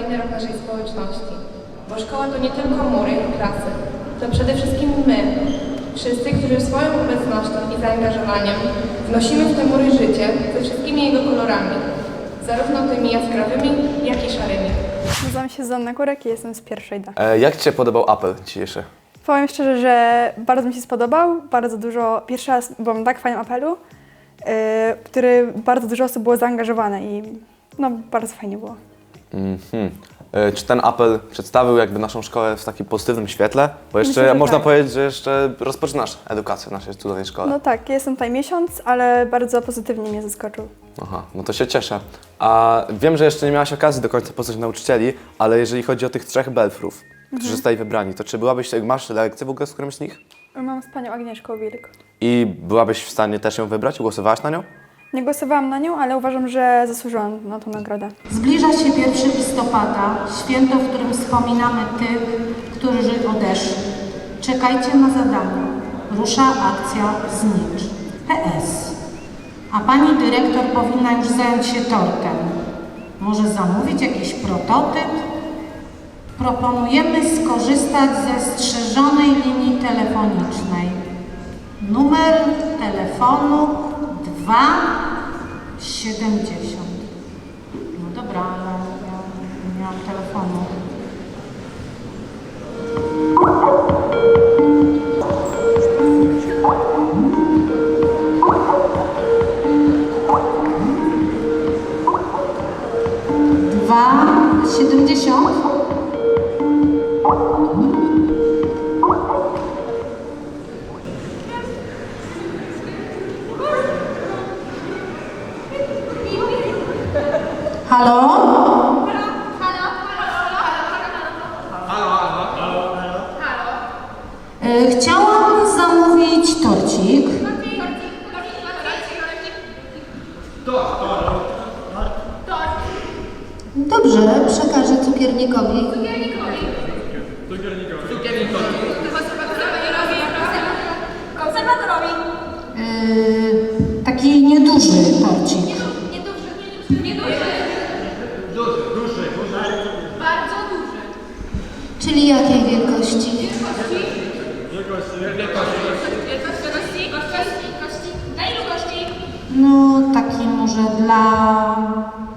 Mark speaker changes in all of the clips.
Speaker 1: Kolejny rok naszej społeczności. Bo szkoła to nie tylko mury i klasy. To przede wszystkim my, wszyscy, którzy swoją obecnością i zaangażowaniem wnosimy w te mury życie ze wszystkimi jego kolorami. Zarówno tymi jaskrawymi, jak i szarymi.
Speaker 2: Nazywam się Zuzanna Kurek i jestem z pierwszej D.
Speaker 3: E, jak Ci się podobał apel dzisiejszy?
Speaker 2: Powiem szczerze, że bardzo mi się spodobał. Bardzo dużo, pierwszy raz byłam tak fajnym apelu, yy, który bardzo dużo osób było zaangażowane i no bardzo fajnie było.
Speaker 3: Mhm. E, Czy ten apel przedstawił jakby naszą szkołę w takim pozytywnym świetle? Bo jeszcze
Speaker 2: Myślę, że
Speaker 3: można
Speaker 2: tak.
Speaker 3: powiedzieć, że jeszcze rozpoczynasz edukację w naszej cudownej szkole.
Speaker 2: No tak, jestem tutaj miesiąc, ale bardzo pozytywnie mnie zaskoczył.
Speaker 3: Aha, no to się cieszę. A wiem, że jeszcze nie miałaś okazji do końca poznać nauczycieli, ale jeżeli chodzi o tych trzech belfrów, którzy
Speaker 2: Mhm.
Speaker 3: zostali wybrani, to czy byłabyś, masz lekcję w ogóle z którymś z nich?
Speaker 2: Mam z panią Agnieszką Wilk.
Speaker 3: I byłabyś w stanie też ją wybrać? Głosowałaś na nią?
Speaker 2: Nie głosowałam na nią, ale uważam, że zasłużyłam na tą nagrodę.
Speaker 4: Zbliża się 1 listopada, święto, w którym wspominamy tych, którzy odeszli. Czekajcie na zadanie. Rusza akcja Znicz. PS. A pani dyrektor powinna już zająć się tortem. Może zamówić jakiś prototyp? Proponujemy skorzystać ze strzeżonej linii telefonicznej. Numer telefonu 270. No dobra, Halo? E, Chciałam zamówić torcik. Dobrze, przekażę cukiernikowi. Czyli jakiej wielkości? No, taki może dla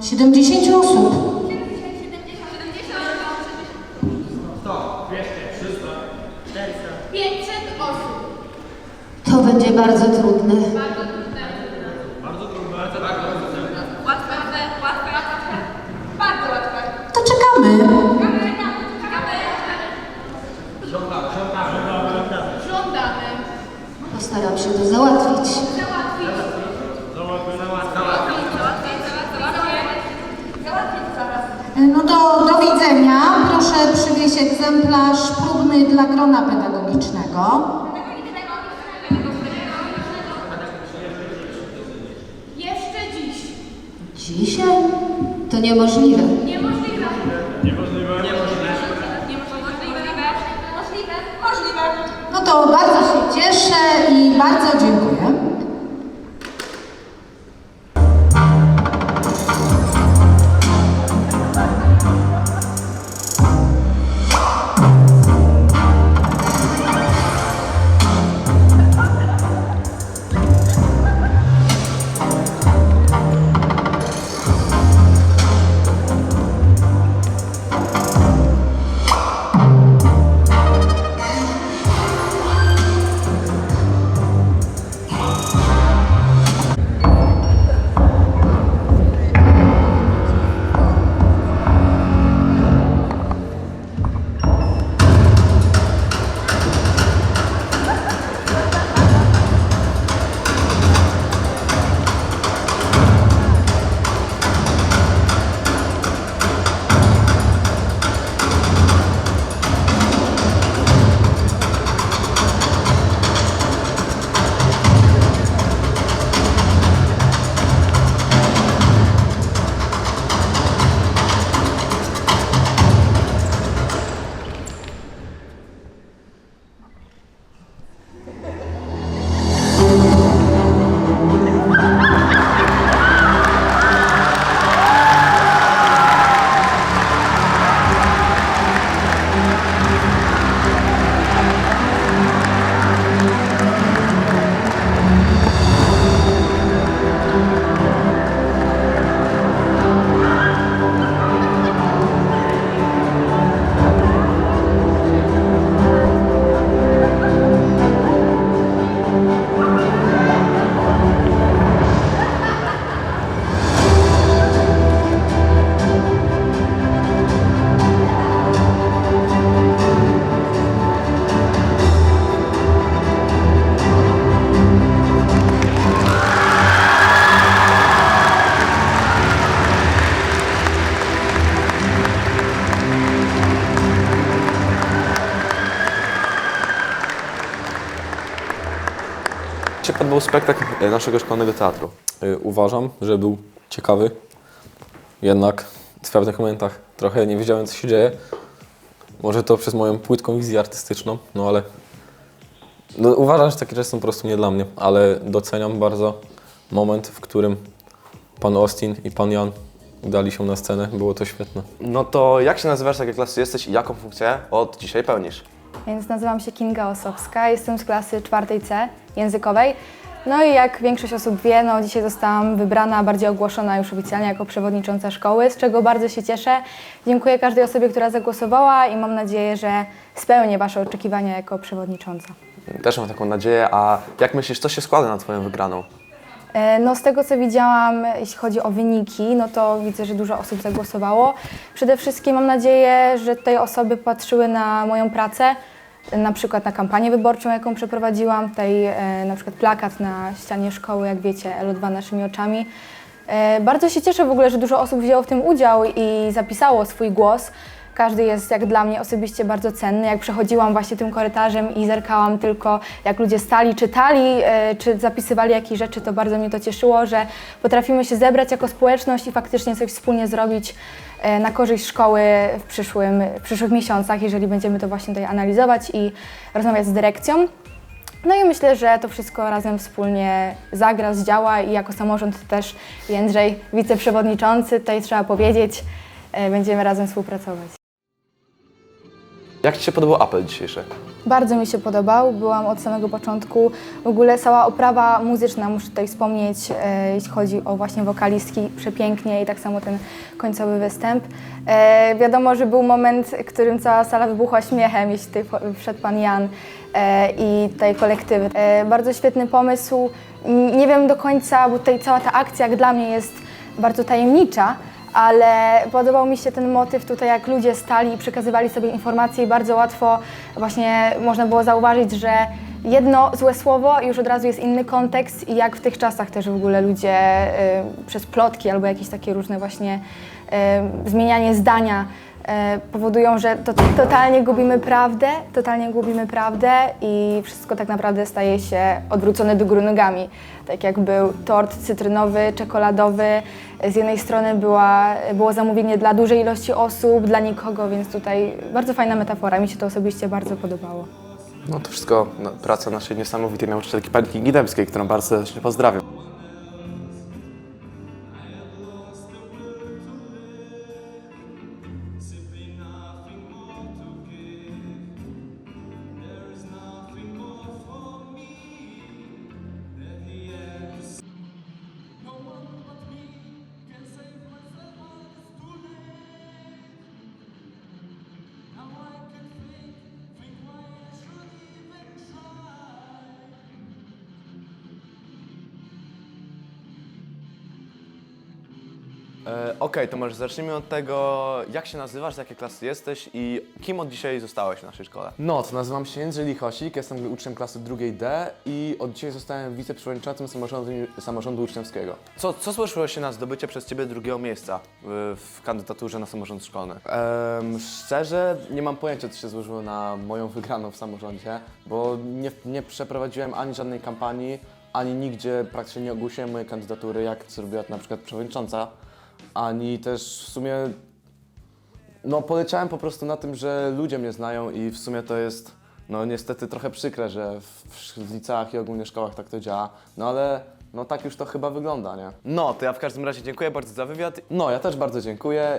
Speaker 4: 70 osób. To będzie bardzo trudne. To czekamy. Postaram się to załatwić. To do widzenia. Proszę przywieźć egzemplarz próbny dla grona pedagogicznego.
Speaker 1: Jeszcze dziś.
Speaker 4: Dzisiaj? To niemożliwe.
Speaker 1: Niemożliwe. Niemożliwe. Niemożliwe. Możliwe. Możliwe.
Speaker 4: No to bardzo się cieszę i bardzo dziękuję.
Speaker 3: Się podobał spektakl e, naszego szkolnego teatru?
Speaker 5: Y, Uważam, że był ciekawy. Jednak w pewnych momentach trochę nie wiedziałem, co się dzieje. Może to przez moją płytką wizję artystyczną, no ale no, uważam, że takie rzeczy są po prostu nie dla mnie, ale doceniam bardzo moment, w którym pan Austin i pan Jan udali się na scenę. Było to świetne.
Speaker 3: No to jak się nazywasz, z jakiej klasy jesteś i jaką funkcję od dzisiaj pełnisz?
Speaker 6: Więc nazywam się Kinga Osowska, jestem z klasy czwartej C językowej. No i jak większość osób wie, no dzisiaj zostałam wybrana, bardziej ogłoszona już oficjalnie jako przewodnicząca szkoły, z czego bardzo się cieszę. Dziękuję każdej osobie, która zagłosowała i mam nadzieję, że spełnię Wasze oczekiwania jako przewodnicząca.
Speaker 3: Też mam taką nadzieję, a jak myślisz, co się składa na Twoją wygraną?
Speaker 6: E, No z tego co widziałam, jeśli chodzi o wyniki, no to widzę, że dużo osób zagłosowało. Przede wszystkim mam nadzieję, że te osoby patrzyły na moją pracę, na przykład na kampanię wyborczą, jaką przeprowadziłam, tutaj e, na przykład plakat na ścianie szkoły, jak wiecie, LO2 naszymi oczami. E, Bardzo się cieszę w ogóle, że dużo osób wzięło w tym udział i zapisało swój głos. Każdy jest jak dla mnie osobiście bardzo cenny. Jak przechodziłam właśnie tym korytarzem i zerkałam tylko, jak ludzie stali, czytali, e, czy zapisywali jakieś rzeczy, to bardzo mnie to cieszyło, że potrafimy się zebrać jako społeczność i faktycznie coś wspólnie zrobić e, na korzyść szkoły w, przyszłym, w przyszłych miesiącach, jeżeli będziemy to właśnie tutaj analizować i rozmawiać z dyrekcją. No i myślę, że to wszystko razem wspólnie zagra, zdziała i jako samorząd też Jędrzej, wiceprzewodniczący, tutaj trzeba powiedzieć, e, będziemy razem współpracować.
Speaker 3: Jak Ci się podobał apel dzisiejszy?
Speaker 6: Bardzo mi się podobał, byłam od samego początku. W ogóle cała oprawa muzyczna, muszę tutaj wspomnieć, e, jeśli chodzi o właśnie wokalistki, przepięknie i tak samo ten końcowy występ. E, wiadomo, że był moment, w którym cała sala wybuchła śmiechem, jeśli tutaj wszedł pan Jan e, i tutaj kolektywy. E, bardzo świetny pomysł. Nie wiem do końca, bo tutaj cała ta akcja jak dla mnie jest bardzo tajemnicza, ale podobał mi się ten motyw tutaj, jak ludzie stali i przekazywali sobie informacje i bardzo łatwo właśnie można było zauważyć, że jedno złe słowo i już od razu jest inny kontekst i jak w tych czasach też w ogóle ludzie y, przez plotki albo jakieś takie różne właśnie y, zmienianie zdania powodują, że to, totalnie gubimy prawdę, totalnie gubimy prawdę i wszystko tak naprawdę staje się odwrócone do góry nogami. Tak jak był tort cytrynowy, czekoladowy, z jednej strony była, było zamówienie dla dużej ilości osób, dla nikogo, więc tutaj bardzo fajna metafora, mi się to osobiście bardzo podobało.
Speaker 3: No to wszystko no, praca naszej niesamowitej nauczycielki pani Kingi Dębskiej, którą bardzo serdecznie pozdrawiam. E, Okej, to może zacznijmy od tego, jak się nazywasz, z jakiej klasy jesteś i kim od dzisiaj zostałeś w naszej szkole?
Speaker 7: No, to nazywam się Jędrzej Lichosik, jestem uczniem klasy drugiej D i od dzisiaj zostałem wiceprzewodniczącym samorządu, samorządu uczniowskiego.
Speaker 3: Co, co złożyło się na zdobycie przez Ciebie drugiego miejsca w, w kandydaturze na samorząd szkolny?
Speaker 7: Em, szczerze, nie mam pojęcia, co się złożyło na moją wygraną w samorządzie, bo nie, nie przeprowadziłem ani żadnej kampanii, ani nigdzie praktycznie nie ogłosiłem mojej kandydatury, jak zrobiła to na przykład przewodnicząca, ani też w sumie No, poleciałem po prostu na tym, że ludzie mnie znają i w sumie to jest, no niestety trochę przykre, że w, w liceach i ogólnie szkołach tak to działa, no ale no tak już to chyba wygląda, nie?
Speaker 3: No, to ja w każdym razie dziękuję bardzo za wywiad.
Speaker 7: No, ja też bardzo dziękuję